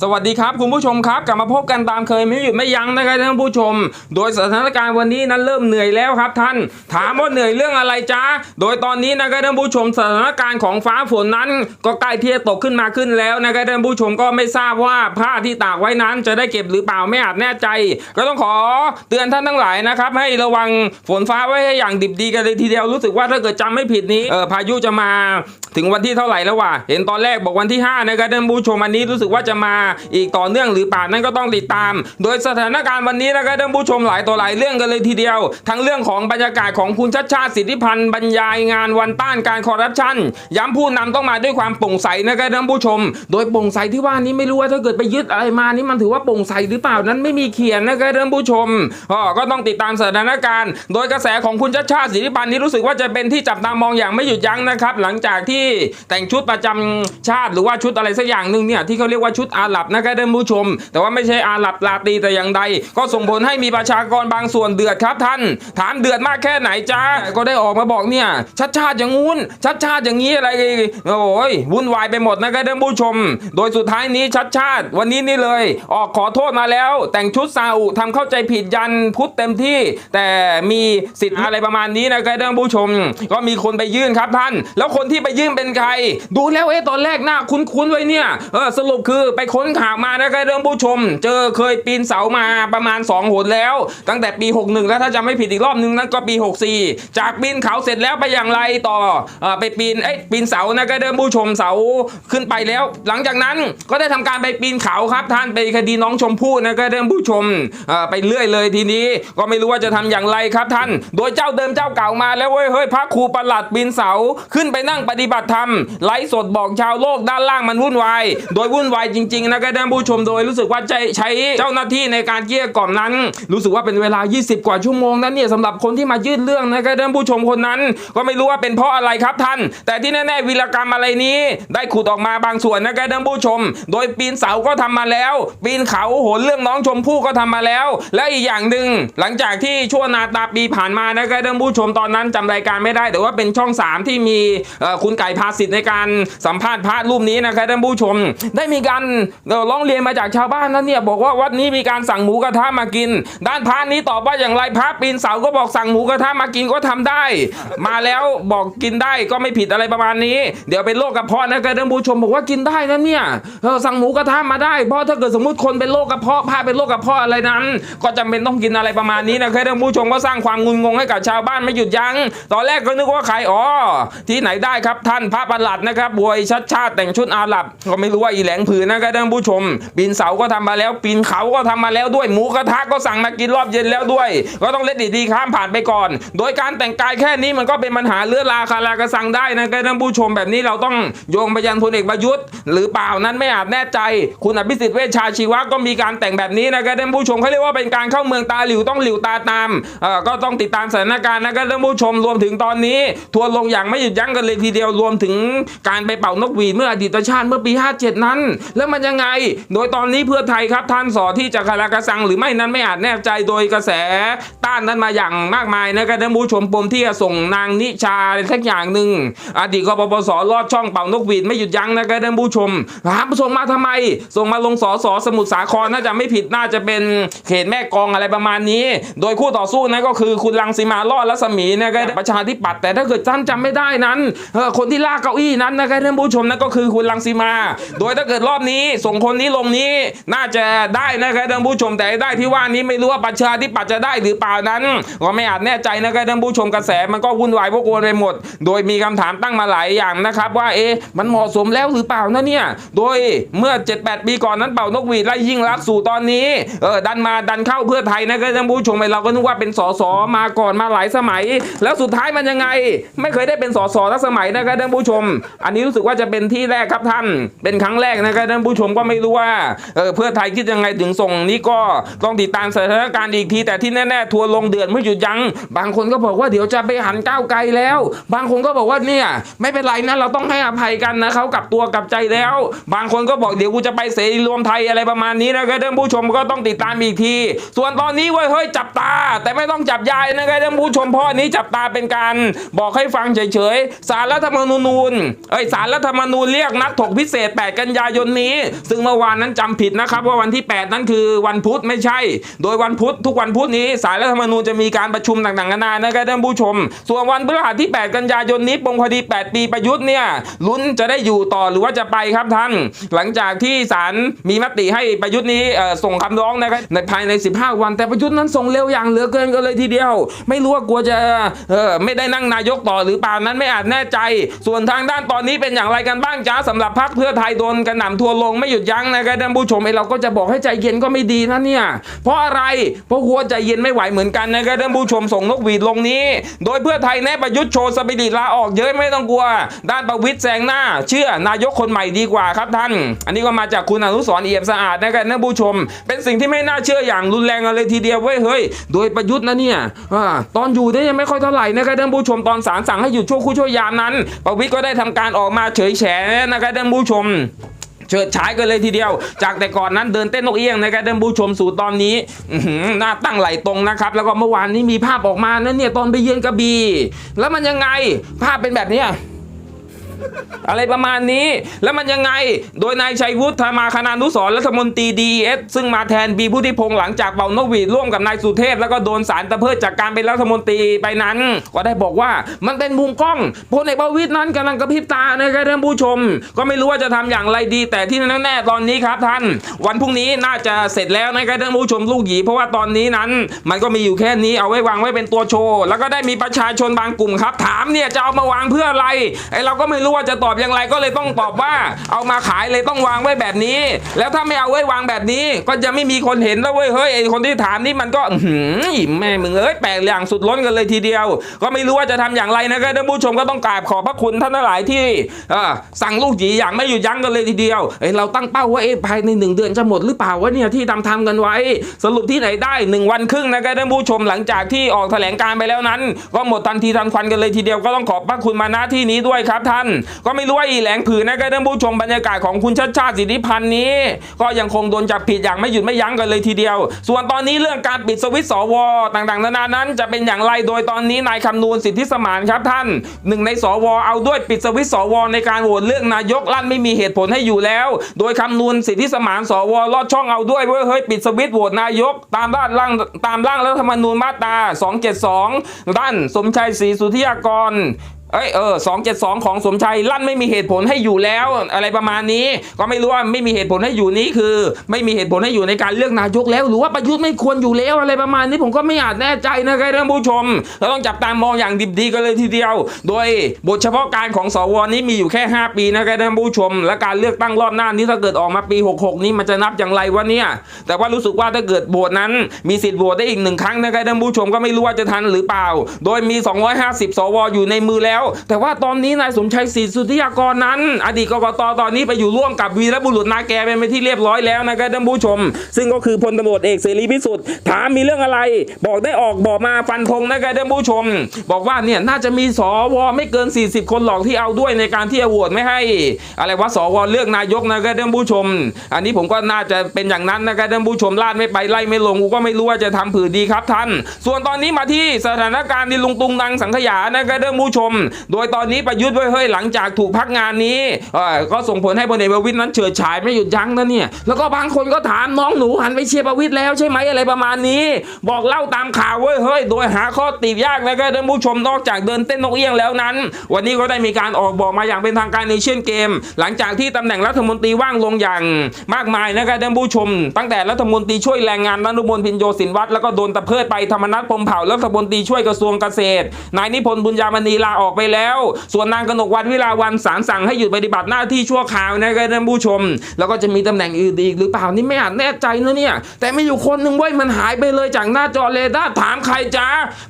สวัสดีครับคุณผู้ชมครับกลับมาพบกันตามเคยไม่หยุดไม่ยั้งนะครับท่านผู้ชม โดยสถานการณ์วันนี้นั้นเริ่มเหนื่อยแล้วครับท่าน ถามว่าเหนื่อยเรื่องอะไรจ้าโดยตอนนี้นะครับท่านผู้ชมสถานการณ์ของฟ้าฝนนั้น ก็ใกล้ที่จะตกขึ้นมาขึ้นแล้วนะครับท่านผู้ชมก็ไม่ทราบว่าผ้าที่ตากไว้นั้น จะได้เก็บหรือเปล่าไม่อาจแน่ใจ ก็ต้องขอเตือนท่านทั้งหลายนะครับให้ระวังฝนฟ้าไว้ให้อย่างดิบดีกันเลยทีเดียวรู้สึกว่าถ้าเกิดจำไม่ผิดนี้เออพายุจะมาถึงวันที่เท่าไหร่แล้ววะเห็นตอนแรกบอกวันที่5นะครับท่านผู้ชมอันนี้รู้สึกว่าจะมาอีกต่อเนื่องหรือเปล่านั่นก็ต้องติดตาม โดยสถานการณ์วันนี้นะครับท่านผู้ชมหลายต่อหลายเรื่องกันเลยทีเดียว ทั้งเรื่องของบรรยากาศของคุณชัดชาติสิทธิพันธ์บรรยายงานวันต้านการคอร์รัปชันย้ำผู้นำต้องมาด้วยความโปร่งใสนะครับท่านผู้ชม โดยโปร่งใสที่ว่านี้ไม่รู้ว่าถ้าเกิดไปยึดอะไรมานี่มันถือว่าโปร่งใสหรือเปล่านั้นไม่มีเขียนนะครับท่านผู้ชมก็ต้องติดตามสถานการณ์ โดยกระแสของคุณชัดชาติสิทธิพันธ์นี้รู้สึกว่าจะเป็นที่จับตามองอย่างไม่หยุดยั้งนะครับหลังจากที่แต่งชุดประจำชาติหรือว่าชุดอะไรสักอย่างหนึ่งเนี่ยที่เขาเรียกว่าชุดอาหรับนะครับท่านผู้ชม แต่ว่าไม่ใช่อาหรับลาตีแต่อย่างใด ก็ส่งผลให้มีประชากรบางส่วนเดือดครับท่าน ถามเดือดมากแค่ไหนจ้าก็ได้ออกมาบอกเนี่ยชัดชาติอย่างงู้นชัดชาติอย่างนี้อะไรโอ้ยวุ่นวายไปหมดนะครับท่านผู้ชม โดยสุดท้ายนี้ชัดชาติ วันนี้นี่เลย ออกขอโทษมาแล้ว แต่งชุดซาอุทำเข้าใจผิดยันพุทธเต็มที่ แต่มีสิทธิ์อะไรประมาณนี้นะครับท่านผู้ชม ก็มีคนไปยื่นครับท่าน แล้วคนที่ไปยื่นเป็นใคร ดูแล้วเอ๊ะตอนแรกหน้าคุ้นๆไว้เนี่ยเออสรุปคือไปค้นข่าวมานะครับท่านผู้ชม เจอเคยปีนเสามาประมาณ2หนแล้ว ตั้งแต่ปี 61 แล้วถ้าจำไม่ผิดอีกรอบนึงนั่นก็ปี 64 จากปีนเขาเสร็จแล้วไปอย่างไรต่ออไปปีนเอ้ปีนเสานะครับท่านผู้ชมเสาขึ้นไปแล้ว หลังจากนั้นก็ได้ทำการไปปีนเขาครับท่านไปคดีน้องชมพู่นะครับท่านผู้ชมไปเรื่อยเลยทีนี้ก็ไม่รู้ว่าจะทำอย่างไรครับท่าน โดยเจ้าเดิมเจ้าเก่ามาแล้วเว้ยเฮ้ยพระครูประหลัดปีนเสาขึ้นไปนั่งปฏิบัติธรรมไลฟ์สดบอกชาวโลกด้านล่างมันวุ่นวายโดยวุ่นวายจริงๆนะครับท่านผู้ชมโดยรู้สึกว่าจใช้เจ้าหน้าที่ในการเกลี้ยกล่อมนั้น รู้สึกว่าเป็นเวลา 20 กว่าชั่วโมงนั้นเนี่ยสำหรับคนที่มายื่นเรื่องนะครับท่านผู้ชมคนนั้น ก็ไม่รู้ว่าเป็นเพราะอะไรครับท่าน แต่ที่แน่ๆวีรกรรมอะไรนี้ ได้ขุดออกมาบางส่วนนะครับท่านผู้ชม โดยปีนเสาก็ทำมาแล้ว ปีนเขาโหนเรื่องน้องชมพู่ก็ทำมาแล้ว และอีกอย่างหนึ่งหลังจากที่ชั่วนาตาปีผ่านมานะครับท่านผู้ชมตอนนั้นจำรายการไม่ได้แต่ว่าเป็นช่อง 3 ที่มีคุณไก่พาสิทธิ์ในการสัมภาษณ์พระรูปนี้นะครับท่านผู้ชม ได้มีการเอ่อร้องเรียนมาจากชาวบ้านนั้นเนี่ยบอกว่าวัดนี้มีการสั่งหมูกระทะมากิน ด้านพระนี้ตอบว่าอย่างไรพระปีนเสาก็บอกสั่งหมูกระทะมากินก็ทำได้ มาแล้วบอกกินได้ก็ไม่ผิดอะไรประมาณนี้ เดี๋ยวเป็นโรคกระเพาะนะครับท่านผู้ชมบอกว่ากินได้นะเนี่ยเออสั่งหมูกระทะมาได้เพราะถ้าเกิดสมมติคนเป็นโรคกระเพาะพระเป็นโรคกระเพาะอะไรนั้น ก็จำเป็นต้องกินอะไรประมาณนี้นะครับท่านผู้ชมก็สร้างความงุนงงให้กับชาวบ้านไม่หยุดยัง้งตอนแรกก็นึกว่าใครอ๋อที่ไหนได้ครับท่านพระประหลัดนะครับบวยชัดชาติแต่งชุดอาหรับก็ไม่รู้ว่าอีแหลงผืนนะครับท่านผู้ชม ปีนเสาก็ทำมาแล้ว ปีนเขาก็ทำมาแล้วด้วยหมูกระทะก็สั่งมากินรอบเย็นแล้วด้วย ก็ต้องเล่นดีๆข้ามผ่านไปก่อน โดยการแต่งกายแค่นี้มันก็เป็นปัญหาเลือดราคารากระสังได้นะครับท่านผู้ชมแบบนี้เราต้องโยงไปยันพลเอกประยุทธ์ หรือเปล่านั้นไม่อาจแน่ใจ คุณอภิสิทธิ์เวชชาชีวะก็มีการแต่งแบบนี้นะครับท่านผู้ชมเขาเรียกว่าเป็นการเข้าเมืองตาหลิวต้องหลิวตาตามเอ่อก็ต้องติดตามสถานการณ์นะครับท่านผู้ชมรวมถึงตอนนี้ ทัวร์ลงอย่างไม่หยุดยั้งกันเลยทีเดียวรวมถึงการไปเป่านกหวีดเมื่ออดีตชาติเมื่อปี 57 นั้น แล้วมันยังไงโดยตอนนี้เพื่อไทยครับท่านสอที่จะคารากระสังหรือไม่นั้นไม่อาจแน่ใจโดยกระแสต้านนั้นมาอย่างมากมายนะครับท่านผู้ชมปมที่จะส่งนางนิชาอะไรสักอย่างหนึ่งอดีตกปปสลอดช่องเป่านกหวีดไม่หยุดยั้งนะครับท่านผู้ชมถามส่งมาทำไม ส่งมาลงสอสอสมุทรสาครน่าจะไม่ผิดน่าจะเป็นเขตแม่กองอะไรประมาณนี้ โดยคู่ต่อสู้นั้นก็คือคุณลังสีมาลอดรัศมีนะครับประชาธิปัตย์แต่ถ้าเกิดท่านจำไม่ได้นั้นคนที่ลากเก้าอี้นั้นนะครับท่านผู้ชมนั่นก็คือคุณลังสีมา โดยถ้าเกิดรอบนี้ส่งงคนนี้ลงนี้น่าจะได้นะครับท่านผู้ชมแต่ได้ที่ว่านี้ไม่รู้ว่าประชาธิปัตย์จะได้หรือเปล่านั้นก็ไม่อาจแน่ใจนะครับท่านผู้ชมกระแสมันก็วุ่นวายพวกวนไปหมด โดยมีคำถามตั้งมาหลายอย่างนะครับ ว่าเอ๊ะมันเหมาะสมแล้วหรือเปล่านะเนี่ยโดยเมื่อ 7-8 ปีก่อนนั้นเป่านกหวีดไล่ยิ่งรักสู่ตอนนี้เออดันมาดันเข้าเพื่อไทยนะครับท่านผู้ชมไปเราก็นึกว่าเป็นสสมาก่อนมาหลายสมัย แล้วสุดท้ายมันยังไง ไม่เคยได้เป็นสสทักสมัยนะครับท่านผู้ชม อันนี้รู้สึกว่าจะเป็นที่แรกครับท่าน เป็นครั้งแรกนะครับท่านผู้ชมก็ไม่รู้ว่าเออเพื่อไทยคิดยังไงถึงส่งนี้ก็ต้องติดตามสถานการณ์อีกที แต่ที่แน่ๆทัวร์ลงเดือดไม่หยุดยั้งบางคนก็บอกว่าเดี๋ยวจะไปหันก้าวไกลแล้ว บางคนก็บอกว่าเนี่ยไม่เป็นไรนะเราต้องให้อภัยกันนะเขากลับตัวกลับใจแล้ว บางคนก็บอกเดี๋ยวกูจะไปเสรีรวมไทยอะไรประมาณนี้นะครับท่านผู้ชมก็ต้องติดตามอีกที ส่วนตอนนี้เว้ยเฮ้ยจับตา แต่ไม่ต้องจับยายนะครับท่านผู้ชมเพราะอันนี้จับตาเป็นการบอกให้ฟังเฉยๆสารรัฐธรรมนูญเอ้ยสารรัฐธรรมนูญเรียกนัดถกพิเศษ 8 กันยายนนี้ซึ่งเมื่อวานนั้นจำผิดนะครับว่าวันที่ 8 นั้นคือวันพุธไม่ใช่ โดยวันพุธทุกวันพุธนี้สารรัฐธรรมนูญจะมีการประชุมต่างๆนานานะครับท่านผู้ชม ส่วนวันพฤหัสที่ 8 กันยายนนี้ปงพอดี 8 ปีประยุทธ์เนี่ยลุ้นจะได้อยู่ต่อหรือว่าจะไปครับท่าน หลังจากที่ศาลมีมติให้ประยุทธ์นี้ส่งคำร้องนะครับในภายใน 15 วัน แต่ประยุทธ์นั้นส่งเร็วอย่างเหลือเกินกันเลยทีเดียว ไม่รู้ว่ากลัวจะไม่ได้นั่งนายกต่อหรือเปล่านั้นไม่อาจแน่ใจ ส่วนทางด้านตอนนี้เป็นอย่างไรกันบ้างจ้าสำหรับพรรคเพื่อไทยโดนกระหน่ำทัวลงไม่หยุดยั้งนะครับท่านผู้ชมไอเราก็จะบอกให้ใจเย็นก็ไม่ดีนะเนี่ยเพราะอะไรเพราะหัวใจเย็นไม่ไหวเหมือนกันนะครับท่านผู้ชมส่งนกหวีดลงนี้ โดยเพื่อไทยแน่ประยุทธ์โชว์สปิริตลาออกเยอะไม่ต้องกลัว ด้านประวิตรแซงหน้า เชื่อนายกคนใหม่ดีกว่าครับท่าน อันนี้ก็มาจากคุณอนุสรเอี่ยมสะอาดนะครับท่านผู้ชม เป็นสิ่งที่ไม่น่าเชื่ออย่างรุนแรงเลยทีเดียวเว้ยเฮ้ยโดยประยุทธ์นะเนี่ยอตอนอยู่เนี่ยยังไม่ค่อยเท่าไหร่นะครับท่านผู้ชมตอนศาลสั่งให้หยุดชั่วคู่ชั่วยามนั้น ประวิตรก็ได้ทำการออกมาเฉยแฉนะครับท่านผู้ชม เฉิดฉายกันเลยทีเดียว จากแต่ก่อนนั้นเดินเต้นนกเอี้ยงนะครับท่านผู้ชมสู่ตอนนี้หน้าตั้งไหลตรงนะครับ แล้วก็เมื่อวานนี้มีภาพออกมานะเนี่ยตอนไปเยือนกระบี่แล้วมันยังไงภาพเป็นแบบนี้ อะไรประมาณนี้ แล้วมันยังไง โดยนายชัยวุฒิธรรมาคณานุสรรัฐมนตรีดีเอสซึ่งมาแทนบีพุทธิพงษ์หลังจากเป่านกหวีดร่วมกับนายสุเทพ แล้วก็โดนสารตะเพิดจากการเป็นรัฐมนตรีไปนั้น ก็ได้บอกว่ามันเป็นมุมกล้องพลเอกประวิตยนั้นกำลังกระพริบตานะครับท่านผู้ชม ก็ไม่รู้ว่าจะทำอย่างไรดี แต่ที่แน่ๆตอนนี้ครับท่าน วันพรุ่งนี้น่าจะเสร็จแล้วนะครับท่านผู้ชมลูกหยีเพราะว่าตอนนี้นั้น มันก็มีอยู่แค่นี้เอาไว้วางไว้เป็นตัวโชว์แล้วก็ได้มีประชาชนบางกลุ่มครับ ถามเนี่ยจะเอามาวางเพื่ออะไรไอเราก็ไม่รู้ว่าจะตอบอย่างไรก็เลยต้องตอบว่า เอามาขายเลยต้องวางไว้แบบนี้ แล้วถ้าไม่เอาไว้วางแบบนี้ ก็จะไม่มีคนเห็นแล้วเว้ยเฮ้ยไอคนที่ถามนี่มันก็หือแม่มึงเอ้ยแปลกอย่างสุดล้นกันเลยทีเดียว ก็ไม่รู้ว่าจะทำอย่างไรนะครับท่านผู้ชมก็ต้องกราบขอบพระคุณท่านทั้งหลายที่สั่งลูกหยีอย่างไม่หยุดยั้งกันเลยทีเดียวเอ้เราตั้งเป้าว่าเอ๊ะภายในหนึ่งเดือนจะหมดหรือเปล่าวะเนี่ยที่ทำทำกันไว้ สรุปที่ไหนได้หนึ่งวันครึ่งนะครับท่านผู้ชมหลังจากที่ออกแถลงการไปแล้วนั้น ก็หมดทันทีทันควันกันเลยทีเดียวก็ต้องขอบพระคุณมาณที่นี้ด้วยครับท่านก็ไม่รู้ว่าอีแหลงผืนนะครับท่านผู้ชมบรรยากาศของคุณชัดชาติสิทธิพันธ์นี้ ก็ยังคงโดนจับผิดอย่างไม่หยุดไม่ยั้งกันเลยทีเดียว ส่วนตอนนี้เรื่องการปิดสวิตช์สวต่างๆนานานั้น จะเป็นอย่างไรโดยตอนนี้นายคำนูนสิทธิสมานครับท่านหนึ่งในสวเอาด้วยปิดสวิตช์สวในการโหวตเลือกนายกลั่นไม่มีเหตุผลให้อยู่แล้ว โดยคำนูนสิทธิสมานสวลอดช่องเอาด้วยเว้ยเฮ้ยปิดสวิตโหวตนายก ตามร่างร่างตามร่างรัฐธรรมนูญมาตรา 272ด้านสมชัยศรีสุทธิยากร เอ้ยเออสองเจ็ดสองของสมชัยลั่นไม่มีเหตุผลให้อยู่แล้ว อะไรประมาณนี้ ก็ไม่รู้ว่าไม่มีเหตุผลให้อยู่นี้คือ ไม่มีเหตุผลให้อยู่ในการเลือกนายกแล้ว หรือว่าประยุทธ์ไม่ควรอยู่แล้วอะไรประมาณนี้ผมก็ไม่อาจแน่ใจนะครับท่านผู้ชมเราต้องจับตามองอย่างดิบดีกันเลยทีเดียว โดยบทเฉพาะการของสวนี้มีอยู่แค่ 5 ปีนะครับท่านผู้ชม และการเลือกตั้งรอบหน้านี้ถ้าเกิดออกมาปี 66 นี้มันจะนับอย่างไรวะเนี่ยแต่ว่ารู้สึกว่าถ้าเกิดโหวตนั้นมีสิทธิ์โหวตได้อีกหนึ่งครั้งนะครับท่านผู้ชมก็ไม่รู้ว่าจะทันหรือเปล่า โดยมี 250 สวอยู่ในมือแล้วแต่ว่าตอนนี้นายสมชัยศรีสุทธิยากรนั้น อดีตกกตตอนนี้ไปอยู่ร่วมกับวีรบุรุษนาแกเป็นไปที่เรียบร้อยแล้วนะครับท่านผู้ชม ซึ่งก็คือพลตำรวจเอกเสรีพิสุทธิ์ถามมีเรื่องอะไร บอกได้ออกบอกมาฟันธงนะครับท่านผู้ชม บอกว่าเนี่ยน่าจะมีสวไม่เกิน 40 คนหรอกที่เอาด้วยในการที่จะโหวตไม่ให้ อะไรว่าสวเลือกนายกนะครับท่านผู้ชม อันนี้ผมก็น่าจะเป็นอย่างนั้นนะครับท่านผู้ชมลาดไม่ไปไล่ไม่ลงกูก็ไม่รู้ว่าจะทำผือดีครับท่าน ส่วนตอนนี้มาที่สถานการณ์ที่ลุงตุงนังสังขยานะครับท่านผู้ชมโดยตอนนี้ประยุทธ์เว้ยเฮ้ยหลังจากถูกพักงานนี้ก็ส่งผลให้พลเอกประวิตยนั้นเฉิดฉายไม่หยุดยั้งนะเนี่ยแล้วก็บางคนก็ถามน้องหนูหันไปเชียร์ประวิตยแล้วใช่ไหมอะไรประมาณนี้ บอกเล่าตามข่าวเว้ยเฮ้ยโดยหาข้อติยากนะครับท่านผู้ชมนอกจากเดินเต้นนกเอี้ยงแล้วนั้น วันนี้ก็ได้มีการออกบอกมาอย่างเป็นทางการในเช่นเกม หลังจากที่ตำแหน่งรัฐมนตรีว่างลงอย่างมากมายนะครับท่านผู้ชม ตั้งแต่รัฐมนตรีช่วยแรงงานนรุมนพินโยสินวัตรแล้วก็โดนตะเพิดไปธรรมนัฐพรมเผ่ารัฐมนตรีช่วยกระทรวงเกษตร นายนิพนธ์บุญญามณีลาออกไปแล้ว ส่วนนางกนกวันวิลาวันศาลสั่งให้หยุดปฏิบัติหน้าที่ชั่วคราวนะครับท่านผู้ชม แล้วก็จะมีตำแหน่งอื่นอีกหรือเปล่านี่ไม่อาจแน่ใจนะเนี่ย แต่ไม่อยู่คนหนึ่งเว้ยมันหายไปเลยจากหน้าจอเรดาร์ถามใครจ้า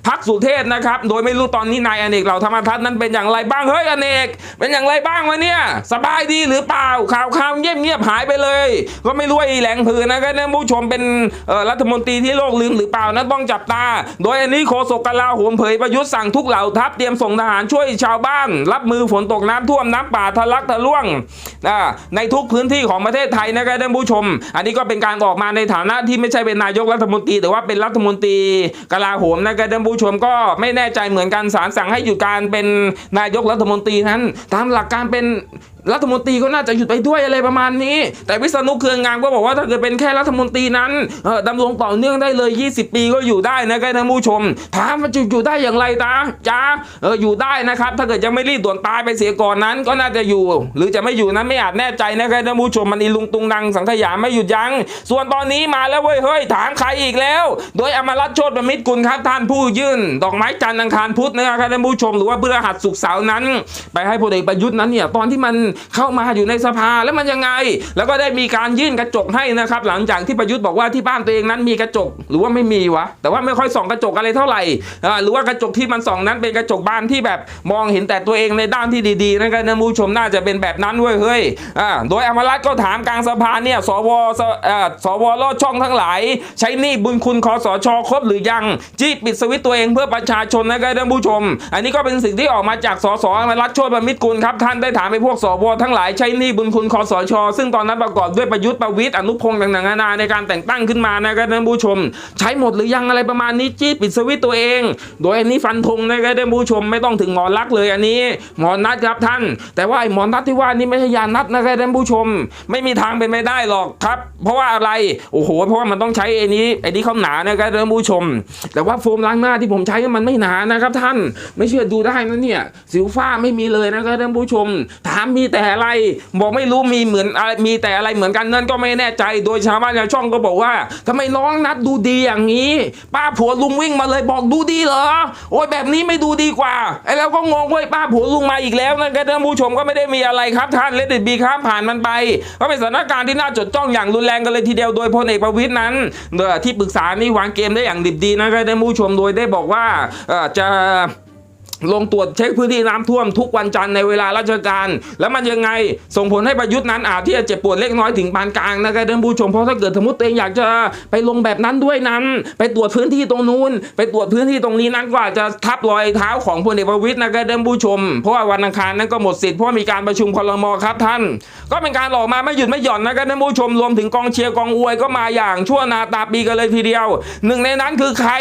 พักสุเทพนะครับ โดยไม่รู้ตอนนี้นายอเนกเหล่าธรรมทัศน์นั้นเป็นอย่างไรบ้างเฮ้ยอเนก เป็นอย่างไรบ้างวะเนี่ย สบายดีหรือเปล่าข่าวข่าวเงียบเงียบๆหายไปเลย ก็ไม่รู้ว่าอีแหลงผืนนะครับท่านผู้ชมเป็นรัฐมนตรีที่โลกลืมหรือเปล่านั้นต้องจับตา โดยอันนี้โฆษกกลาโหมเผยประยุทธ์สั่งทุกเหล่าทัพเตรียมส่งทหารช่วยชาวบ้าน รับมือฝนตกน้ำท่วมน้ำป่าทะลักทะล่วงในทุกพื้นที่ของประเทศไทยนะครับท่านผู้ชม อันนี้ก็เป็นการออกมาในฐานะที่ไม่ใช่เป็นนายกรัฐมนตรี แต่ว่าเป็นรัฐมนตรีกลาโหมนะครับท่านผู้ชมก็ไม่แน่ใจเหมือนกันศาลสั่งให้หยุดการเป็นนายกรัฐมนตรีนั้น ตามหลักการเป็น รัฐมนตรีก็น่าจะหยุดไปด้วยอะไรประมาณนี้ แต่วิษณุเครืองามก็บอกว่าถ้าเกิดเป็นแค่รัฐมนตรีนั้นดำรงต่อเนื่องได้เลย 20 ปีก็อยู่ได้นะครับท่านผู้ชม ถามว่าจะอยู่ได้อย่างไรตาจ้าเอออยู่ได้นะครับ ถ้าเกิดจะไม่รีบด่วนตายไปเสียก่อนนั้น ก็น่าจะอยู่ หรือจะไม่อยู่นั้นไม่อาจแน่ใจนะครับท่านผู้ชมมันอีลุงตุงนังสังขยาไม่หยุดยัง้งส่วนตอนนี้มาแล้วเว้ยเฮ้ยถามใครอีกแล้ว โดยอมรัตโชติมิตรกุลครับท่านผู้ยื่น ดอกไม้จันทร์อังคารพุธนะครับท่านผู้ชม หรือว่าพฤหัสศุกเสาร์นั้น ไปให้พลเอกประยุทธ์นั้นเนี่ยตอนที่มันเข้ามาอยู่ในสภาแล้วมันยังไง แล้วก็ได้มีการยื่นกระจกให้นะครับ หลังจากที่ประยุทธ์บอกว่าที่บ้านตัวเองนั้นมีกระจกหรือว่าไม่มีวะแต่ว่าไม่ค่อยส่องกระจกอะไรเท่าไหร่หรือว่ากระจกที่มันส่องนั้นเป็นกระจกบานที่แบบมองเห็นแต่ตัวเองในด้านที่ดีๆนะครับท่านผู้ชมน่าจะเป็นแบบนั้นเว้ยเฮ้ยอ่าโดยอมรัตก็ถามกลางสภาเนี่ยสวสสวลอดช่องทั้งหลาย ใช้หนี้บุญคุณคอสชครบหรือยังจี้ปิดสวิตตัวเองเพื่อประชาชนนะครับท่านผู้ชม อันนี้ก็เป็นสิ่งที่ออกมาจากสสอมรัตน์โชติประมิตรกุลครับท่านได้ถามไปพวกสววทั้งหลายใช้หนี้บุญคุณคอสช ซึ่งตอนนั้นประกอบด้วยประยุทธ์ประวิตรอนุพงษ์ต่างๆนานาในการแต่งตั้งขึ้นมานะครับท่านผู้ชม ใช้หมดหรือยังอะไรประมาณนี้จี้ปิดสวิตตัวเอง โดยอันนี้ฟันธงนะครับท่านผู้ชมไม่ต้องถึงหมอลักเลยอันนี้ หมอนัดครับท่าน แต่ว่าไอ้หมอนัดที่ว่านี่ไม่ใช่ยานัดนะครับท่านผู้ชม ไม่มีทางเป็นไปได้หรอกครับ เพราะว่าอะไรโอ้โหเพราะว่ามันต้องใช้ไอ้นี้ไอ้นี้เขาหนานะครับท่านผู้ชม แต่ว่าโฟมล้างหน้าที่ผมใช้มันไม่หนานะครับท่าน ไม่เชื่อดูได้นะเนี่ยสิวฝ้าไม่มีเลยนะครับท่านผู้ชมถามมีแต่อะไร บอกไม่รู้มีเหมือนอะไรมีแต่อะไรเหมือนกันนั่นก็ไม่แน่ใจ โดยชาวบ้านชาวช่องก็บอกว่าทำไมน้องนัดดูดีอย่างนี้ ป้าผัวลุงวิ่งมาเลยบอกดูดีเหรอ โอ้ยแบบนี้ไม่ดูดีกว่าไอ้แล้วก็งงเว้ยป้าผัวลุงมาอีกแล้วนะครับท่านผู้ชมก็ไม่ได้มีอะไรครับท่านเลดบีครับผ่านมันไป ก็เป็นสถานการณ์ที่น่าจดจ้องอย่างรุนแรงกันเลยทีเดียวโดยพลเอกประวิตยนั้นเอ่อที่ปรึกษานี่วางเกมได้อย่างดิบดีนะครับท่านผู้ชมโดยได้บอกว่าจะ ลงตรวจเช็คพื้นที่น้ำท่วมทุกวันจันทร์ในเวลาราชการ แล้วมันยังไงส่งผลให้ประยุทธ์นั้นอาจที่จะเจ็บปวดเล็กน้อยถึงปานกลางนะครับท่านผู้ชมเพราะถ้าเกิดสมมติตัวเองอยากจะไปลงแบบนั้นด้วยนั้น ไปตรวจพื้นที่ตรงนู้น ไปตรวจพื้นที่ตรงนี้นั้นก็อาจจะทับรอยเท้าของพลเอกประวิตยนะครับท่านผู้ชม เพราะว่าวันอังคารนั้นก็หมดสิทธิ์เพราะมีการประชุมคลมอครับท่าน ก็เป็นการออกมาไม่หยุดไม่หย่อนนะครับท่านผู้ชมรวมถึงกองเชียร์กองอวยก็มาอย่างชั่วนาตาปีกันเลยทีเดียว หนึ่งในนั้นคือใคร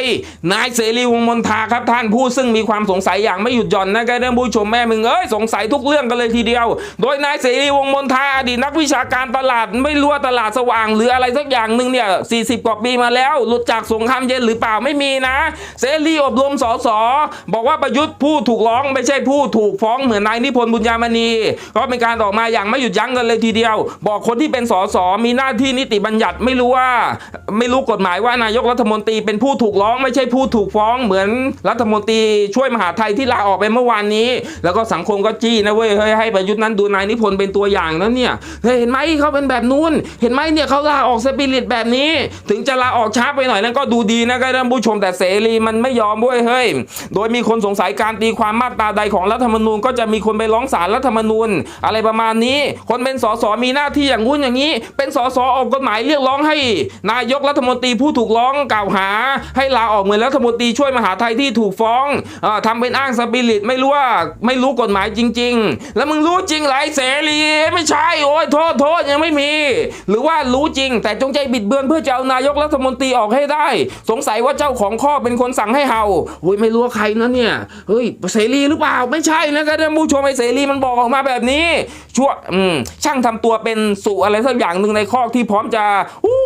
นายเสรีวงมนทาครับท่านผู้ซึ่งมีความสงสัยอยางไม่หยุดหย่อนนะครับท่านผู้ชมแม่มึงเอ้ยสงสัยทุกเรื่องกันเลยทีเดียว โดยนายเสรีวงมนทาอดีตนักวิชาการตลาดไม่รู้ว่าตลาดสว่าง หรืออะไรสักอย่างหนึ่งเนี่ย40 กว่าปีมาแล้วหลุดจากสงครามเย็นหรือเปล่าไม่มีนะ เสรีอบรมสสบอกว่าประยุทธ์ผู้ถูกร้องไม่ใช่ผู้ถูกฟ้องเหมือนนายนิพนธ์บุญญามณีก็เป็นการออกมาอย่างไม่หยุดยั้งกันเลยทีเดียว บอกคนที่เป็นสสมีหน้าที่นิติบัญญัติไม่รู้ว่า ไม่รู้กฎหมายว่านายกรัฐมนตรีเป็นผู้ถูกร้องไม่ใช่ผู้ถูกฟ้องเหมือนรัฐมนตรีช่วยมหาไทยที่ลาออกไปเมื่อวานนี้ แล้วก็สังคมก็จี้นะเว้ยเฮ้ยให้ประยุทธ์นั้นดูนายนิพนธ์เป็นตัวอย่างนะเนี่ยเฮ้ยเห็นไหมเขาเป็นแบบนู้น เห็นไหมเนี่ยเขาลาออกสปิริตแบบนี้ ถึงจะลาออกช้าไปหน่อยนั้นก็ดูดีนะครับท่านผู้ชมแต่เสรีมันไม่ยอมเว้ยเฮ้ยโดยมีคนสงสัยการตีความมาตราใดของรัฐธรรมนูญก็จะมีคนไปร้องศาลรัฐธรรมนูญ อะไรประมาณนี้ คนเป็นสสมีหน้าที่อย่างงู้นอย่างนี้ เป็นสสออกกฎหมายเรียกร้องให้ นายกรัฐมนตรีผู้ถูกร้องกล่าวหา ให้ลาออกเหมือนรัฐมนตรีช่วยมหาไทยที่ถูกฟ้องออทำเป็นอ้างสปิริตไม่รู้ว่าไม่รู้กฎหมายจริง ๆ แล้วมึงรู้จริงไรเสรีไม่ใช่โอ้ยโทษโทษยังไม่มี หรือว่ารู้จริง แต่จงใจบิดเบือนเพื่อจะเอานายกรัฐมนตรีออกให้ได้ สงสัยว่าเจ้าของข้อเป็นคนสั่งให้เห่าโอ้ยไม่รู้ว่าใครนะเนี่ยเฮ้ยเสรีหรือเปล่าไม่ใช่นะครับท่านผู้ชมไอ้เสรีมันบอกออกมาแบบนี้ชั่วอืมช่างทำตัวเป็นสุอะไรสักอย่างหนึ่งในข้อที่พร้อมจะอู้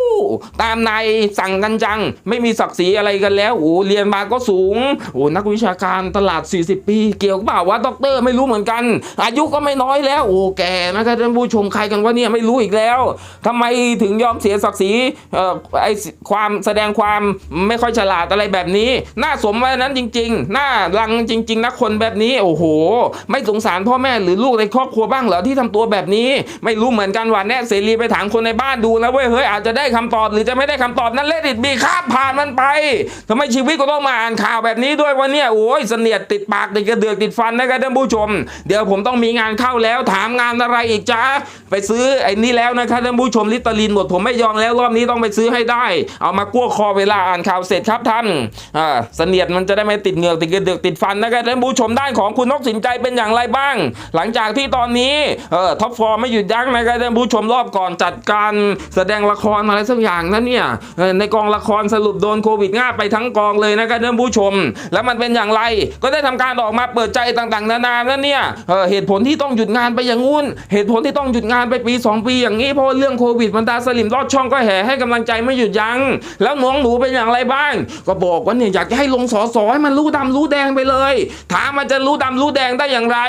ตามนายสั่งกันจัง ไม่มีศักดิ์ศรีอะไรกันแล้วโอ้เรียนมาก็สูงโอ้นักวิชาการตลาด40 ปี เกี่ยวกับเปล่าวะด็อกเตอร์ไม่รู้เหมือนกัน อายุก็ไม่น้อยแล้ว โอ้แก่นะครับท่านผู้ชมใครกันวะเนี่ยไม่รู้อีกแล้วทำไมถึงยอมเสียศักดิ์ศรีเอ่อไอความแสดงความไม่ค่อยฉลาดอะไรแบบนี้ น่าสมไว้นั้นจริง ๆ น่ารังจริง ๆนะคนแบบนี้ โอ้โห ไม่สงสารพ่อแม่หรือลูกในครอบครัวบ้างเหรอที่ทำตัวแบบนี้ ไม่รู้เหมือนกันว่าแน่เสรีไปถามคนในบ้านดูนะเว้ยเฮ้ยอาจจะได้คำตอบหรือจะไม่ได้คำตอบนั้นเลดิตบีข้ามผ่านมันไปทำไมชีวิตก็ต้องมาอ่านข่าวแบบนี้ด้วยวะเนี่ยโอ้ยเสนียดติติดปากติดกระเดือกติดฟันนะครับท่านผู้ชม เดี๋ยวผมต้องมีงานเข้าแล้วถามงานอะไรอีกจ้าไปซื้อไอ้นี่แล้วนะครับท่านผู้ชมลิตาลินหมดผมไม่ยอมแล้วรอบนี้ต้องไปซื้อให้ได้ เอามากั้วคอเวลาอ่านข่าวเสร็จครับท่านอ่าเสนียดมันจะได้ไม่ติดเหงือกติดกระเดือกติดฟันนะครับท่านผู้ชมด้านของคุณนกสินใจเป็นอย่างไรบ้าง หลังจากที่ตอนนี้เออท็อปฟอร์ไม่หยุดยั้งนะครับท่านผู้ชมรอบก่อนจัดการแสดงละครอะไรสักอย่างนั้นเนี่ยในกองละครสรุปโดนโควิดง่าไปทั้งกองเลยนะครับท่านผู้ชม แล้วมันเป็นอย่างไรก็ได้ทำการออกมาเปิดใจต่างๆ นานานั่นเนี่ยเหตุผลที่ต้องหยุดงานไปอย่างงู้น เหตุผลที่ต้องหยุดงานไปปี 2 ปีอย่างนี้เพราะเรื่องโควิดบรรดาสลิมรอดช่องก็แห่ให้กำลังใจไม่หยุดยัง้งแล้วน้องหนูเป็นอย่างไรบ้าง ก็บอกว่าเนี่ยอยากจะให้ลงสอสอให้มันรู้ดำรู้แดงไปเลยถามมันจะรู้ดำรู้แดงได้อย่างไร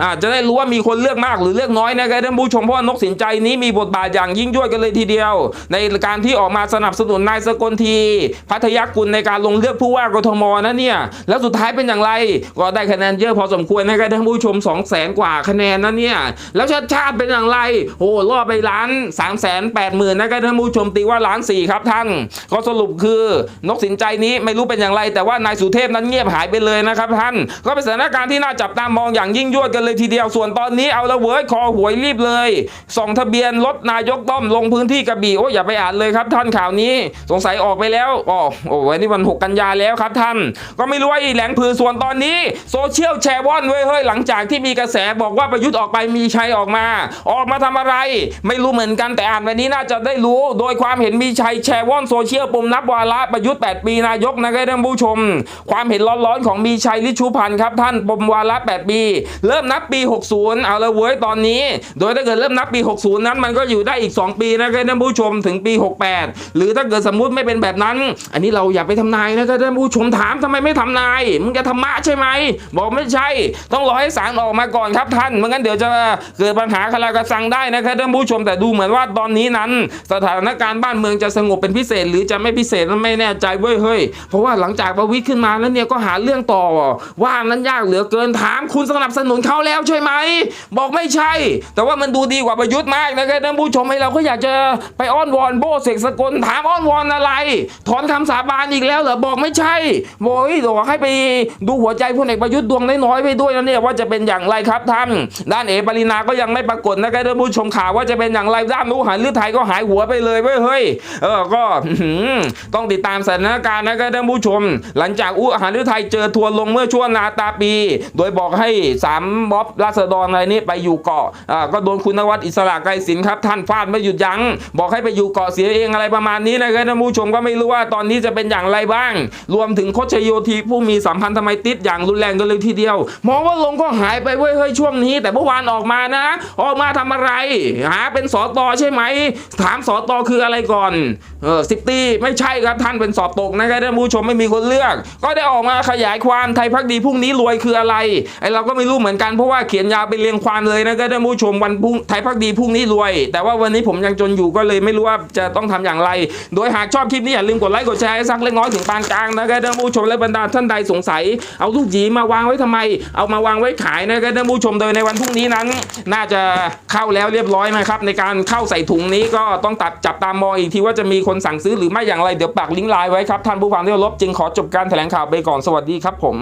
อ่าจะได้รู้ว่ามีคนเลือกมากหรือเลือกน้อยนะครับท่านผู้ชมเพราะนกสินใจนี้มีบทบาทอย่างยิ่งยวดกันเลยทีเดียว ในการที่ออกมาสนับสนุนนายสกลที พัทยากุลในการลงเลือกผู้ว่ากทมนะเนี่ยแล้วสุดท้ายเป็นอย่างไรก็ได้คะแนนเยอะพอสมควรนะครับท่านผู้ชม 2 0 0แสนกว่าคะแนนนะเนี่ย แล้วชาติชาติเป็นอย่างไร โอ้ล่อไปล้าน3 8 0 0 0 0นะครับท่านผู้ชมตีว่าล้านสี่ครับท่าน ก็สรุปคือนกสินใจนี้ไม่รู้เป็นอย่างไร แต่ว่านายสุเทพนั้นเงียบหายไปเลยนะครับท่าน ก็เป็นสถานการณ์ที่น่าจับตามองอย่างยิ่งยวดกันเลยทีเดียวส่วนตอนนี้เอาละเว้ยคอหวยรีบเลยส่องทะเบียนรถนายกต้อมลงพื้นที่กระบี่โอ้ยอย่าไปอ่านเลยครับท่านข่าวนี้ สงสัยออกไปแล้วอ๋อโอ้วันนี้วัน 6 กันยาแล้วครับท่าน ก็ไม่รู้ว่าอีแหลงพือส่วนตอนนี้โซเชียลแชร์ว่อนเว้ยเฮ้ยหลังจากที่มีกระแสบอกว่าประยุทธ์ออกไปมีชัยออกมา ออกมาทำอะไร ไม่รู้เหมือนกันแต่อ่านวันนี้น่าจะได้รู้ โดยความเห็นมีชัยแชร์ว่อนโซเชียลปุ่มนับวาระประยุทธ์ 8 ปีนายกนะครับท่านผู้ชม ความเห็นร้อนๆของมีชัยลิชูพันธ์ครับท่านปมวาระ 8 ปี เริ่มนับปี 60 เอาละเว้ยตอนนี้ โดยถ้าเกิดเริ่มนับปี 60 นั้นมันก็อยู่ได้อีก 2 ปีนะครับท่านผู้ชมถึงปี 68 หรือถ้าเกิดสมมุติไม่เป็นแบบนั้น อันนี้เราอย่าไปทำนายนะครับท่านผู้ชมถามทำไมไม่ทำนายมึงจะธรรมะใช่ไหมบอกไม่ใช่ ต้องรอให้ศาลออกมาก่อนครับท่านไม่งั้นเดี๋ยวจะเกิดปัญหาคลากระสังได้นะครับท่านผู้ชมแต่ดูเหมือนว่าตอนนี้นั้น สถานการณ์บ้านเมืองจะสงบเป็นพิเศษ หรือจะไม่พิเศษไม่แน่ใจเว้ยเฮ้ยเพราะว่าหลังจากประวิตรขึ้นมาแล้วเนี่ยก็หาเรื่องต่อ ว่านั้นยากเหลือเกินถามคุณสนับสนุนเขาแล้วใช่ไหมบอกไม่ใช่ แต่ว่ามันดูดีกว่าประยุทธ์มากนะครับท่านผู้ชมให้เราก็อยากจะไปอ้อนวอนโบเสกสกลถามอ้อนวอนอะไร ถอนคำสาบานอีกแล้วเหรอบอกไม่ใช่บอกให้บอกให้ไปดูหัวใจพลเอกประยุทธ์ดวงน้อยๆไปด้วยนะเนี่ยว่าจะเป็นอย่างไรครับท่าน ด้านเอปรินาก็ยังไม่ปรากฏนะครับท่านผู้ชมข่าวว่าจะเป็นอย่างไรด้านนู้หันลือไทยก็หายหัวไปเลยเว้ยเฮ้ยเออก็ต้องติดตามสถานการณ์นะครับท่านผู้ชม หลังจากอู้หันลือไทยเจอทัวลงเมื่อช่วงนาตาปี โดยบอกให้สามม็อบราษฎรอะไรนี้ไปอยู่เกาะอ่าก็โดนคุณนวัดอิสระไกรสินครับ ท่านฟาดไม่หยุดยัง้งบอกให้ไปอยู่เกาะเสียเองอะไรประมาณนี้นะครับท่านผู้ชมก็ไม่รู้ว่าตอนนี้จะเป็นอย่างไรบ้าง รวมถึงโคชโยธีผู้มีสัมพันธไมตริดอย่างรุนแรงกันเลยทีเดียว มองว่าลงก็หายไปเว้ยเฮ้ยช่วงนี้ แต่เมื่อวานออกมานะ ออกมาทำอะไร หาเป็นสอตอใช่ไหม ถามสอตอคืออะไรก่อนเออสิบตีไม่ใช่ครับท่านเป็นสอบตกนะครับท่านผู้ชมไม่มีคนเลือก ก็ได้ออกมาขยายความไทยพักดีพรุ่งนี้รวยคืออะไรไอเราก็ไม่รู้เหมือนกันเพราะว่าเขียนยาวไปเรียงความเลยนะครับท่านผู้ชมวันพรุ่งไทยพักดีพรุ่งนี้รวย แต่ว่าวันนี้ผมยังจนอยู่ก็เลยไม่รู้ว่าจะต้องทำอย่างไร โดยหากชอบคลิปนี้อย่าลืมกดไลค์กดแชร์สักเล็กน้อยถึงปานกลางนะครับท่านผู้ชมและบรรดาท่านใดสงสัยเอาลูกจีมาวางไว้ทำไม เอามาวางไว้ขายนะครับท่านผู้ชมโดยในวันพรุ่งนี้นั้น น่าจะเข้าแล้วเรียบร้อยนะครับ ในการเข้าใส่ถุงนี้ก็ต้องตัดจับตามมองอีกทีว่าจะมีคนสั่งซื้อหรือไม่อย่างไรเดี๋ยวปักลิงก์ไลน์ไว้ครับท่านผู้ฟังที่รบจึงขอจบการแถลงข่าวไปก่อนสวัสดีครับผม